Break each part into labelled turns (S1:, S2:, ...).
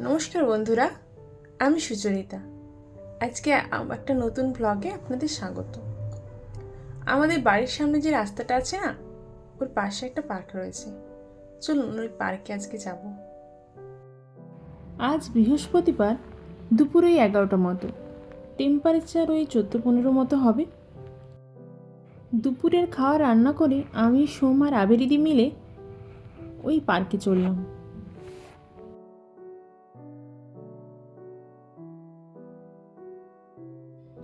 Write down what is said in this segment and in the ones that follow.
S1: নমস্কার বন্ধুরা, আমি সুচরিতা। আজকে একটা নতুন ব্লগে আপনাদের স্বাগত। আমাদের বাড়ির সামনে যে রাস্তাটা আছে না, ওর পাশে একটা পার্ক রয়েছে। চলুন ওই পার্কে আজকে যাব।
S2: আজ বৃহস্পতিবার দুপুরে এগারোটা মতো। টেম্পারেচার ওই চোদ্দ পনেরো মতো হবে। দুপুরের খাওয়া রান্না করে আমি সোম আর আবেরিদি মিলে ওই পার্কে চললাম।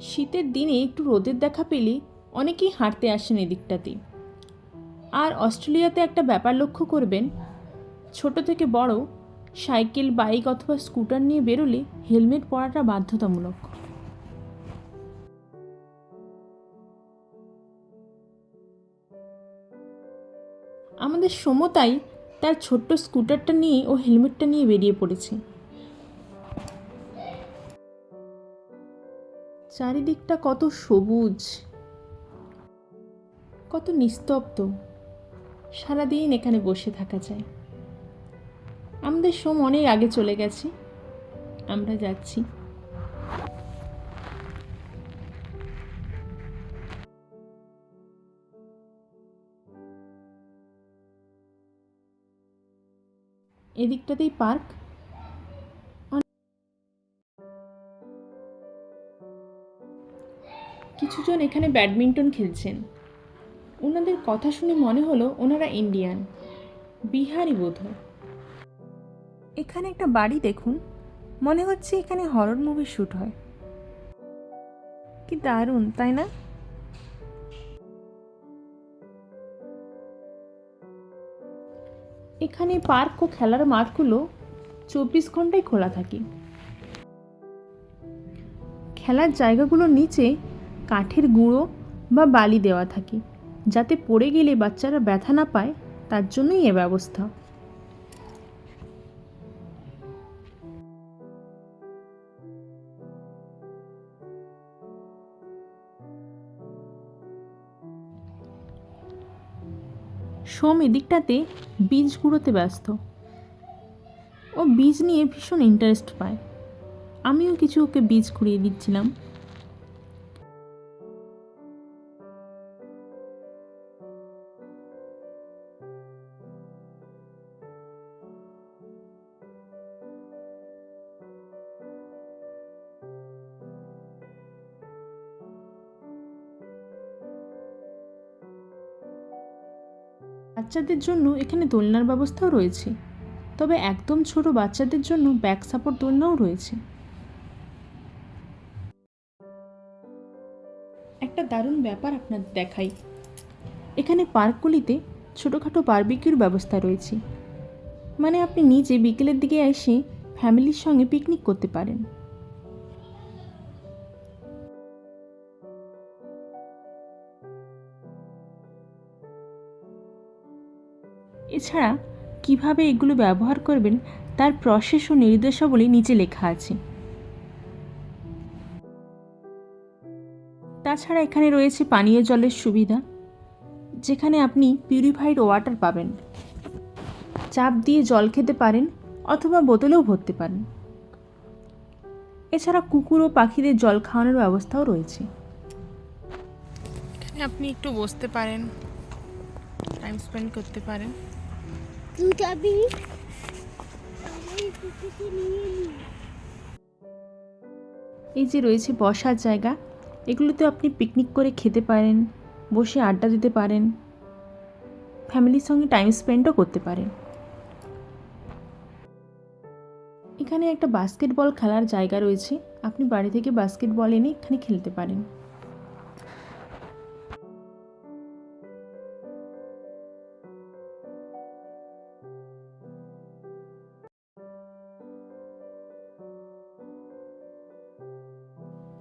S2: শীতের দিনে একটু রোদের দেখা পেলে অনেকেই হাঁটতে আসেন এদিকটাতে। আর অস্ট্রেলিয়াতে একটা ব্যাপার লক্ষ্য করবেন, ছোট থেকে বড় সাইকেল, বাইক অথবা স্কুটার নিয়ে বেরোলে হেলমেট পরাটা বাধ্যতামূলক। আমাদের সমতাই তার ছোট্ট স্কুটারটা নিয়ে ও হেলমেটটা নিয়ে বেরিয়ে পড়েছে। চারিদিকটা কত সবুজ, কত নিস্তব্ধ। সারাদিন এখানে বসে থাকা যায়। আমাদের সোম অনেক আগে চলে গেছে। আমরা যাচ্ছি। এদিকটাতেই পার্ক। কিছুজন এখানে ব্যাডমিন্টন খেলছেন। ওনাদের কথা শুনে মনে হলো ওনারা ইন্ডিয়ান। বিহারি বোধ এখানে একটা বাড়ি দেখুন। মনে হচ্ছে এখানে হরর মুভি শ্যুট হয়। কি দারুণ তাই না? এখানে পার্ক ও খেলার মাঠগুলো চব্বিশ ঘন্টাই খোলা থাকে। খেলার জায়গাগুলোর নিচে কাঠের গুঁড়ো বা বালি দেওয়া থাকে, যাতে পড়ে গেলে বাচ্চারা ব্যথা না পায়, তার জন্যই এ ব্যবস্থা। সোম এদিকটাতে বীজ গুঁড়োতে ব্যস্ত। ও বীজ নিয়ে ভীষণ ইন্টারেস্ট পায়। আমিও কিছু ওকে বীজ কুড়িয়ে দিচ্ছিলাম। বাচ্চাদের জন্য এখানে দোলনার ব্যবস্থাও রয়েছে। তবে একদম ছোট বাচ্চাদের জন্য ব্যাক সাপোর্ট দোলনাও রয়েছে। একটা দারুণ ব্যাপার আপনাদের দেখাই। এখানে পার্কগুলিতে ছোটোখাটো বারবিকিউর ব্যবস্থা রয়েছে। মানে আপনি নিজে বিকেলের দিকে এসে ফ্যামিলির সঙ্গে পিকনিক করতে পারেন। এছাড়া কীভাবে এগুলো ব্যবহার করবেন তার প্রসেস ও নির্দেশাবলী নিচে লেখা আছে। তাছাড়া এখানে রয়েছে পানীয় জলের সুবিধা, যেখানে আপনি পিউরিফাইড ওয়াটার পাবেন। চাপ দিয়ে জল খেতে পারেন অথবা বোতলেও ভরতে পারেন। এছাড়া কুকুর ও পাখিদের জল খাওয়ানোর ব্যবস্থাও রয়েছে।
S1: এখানে আপনি একটু বসতে পারেন টাইম স্পেন্ড করতে পারেন।
S2: এই যে রয়েছে বসার জায়গা, এগুলোতে আপনি পিকনিক করে খেতে পারেন, বসে আড্ডা দিতে পারেন ফ্যামিলির সঙ্গে টাইম স্পেন্ডও করতে পারেন। এখানে একটা বাস্কেটবল খেলার জায়গা রয়েছে, আপনি বাড়ি থেকে বাস্কেটবল এনে এখানে খেলতে পারেন।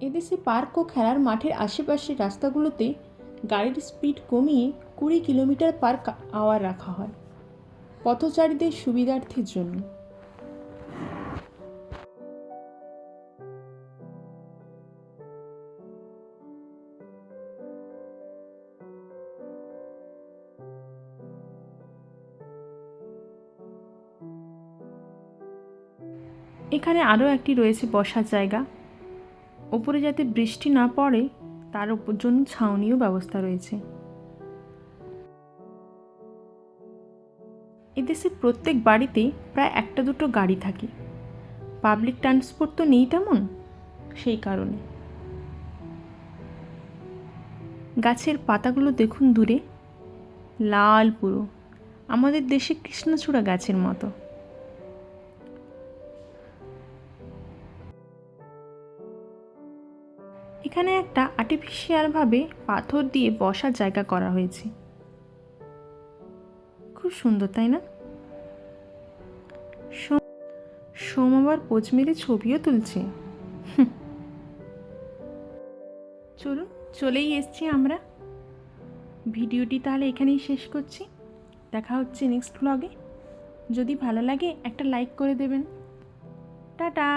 S2: এদেশে পার্ক ও খেলার মাঠের আশেপাশের রাস্তাগুলোতে গাড়ির স্পিড কমিয়ে কুড়ি কিলোমিটার পার আওয়ার রাখা হয়। পথচারীদের সুবিধার্থের জন্য। এখানে আরও একটি রয়েছে বসার জায়গা। ওপরে যাতে বৃষ্টি না পড়ে, তার উপর জন্য ছাউনিও ব্যবস্থা রয়েছে। এদেশে প্রত্যেক বাড়িতে প্রায় একটা দুটো গাড়ি থাকে। পাবলিক ট্রান্সপোর্ট তো নেই তেমন? সেই কারণে। গাছের পাতাগুলো দেখুন দূরে। লাল পুরো। আমাদের দেশে কৃষ্ণচূড়া গাছের মতো। এখানে একটা আর্টিফিশিয়ালভাবে পাথর দিয়ে বসার জায়গা করা হয়েছে। খুব সুন্দর, তাই না? সোম- সোম আবার পোচ ছবিও তুলছে। চলুন, চলেই এসছি আমরা। ভিডিওটি তাহলে এখানেই শেষ করছি। দেখা হচ্ছে নেক্সট ব্লগে যদি ভালো লাগে একটা লাইক করে দেবেন। টাটা!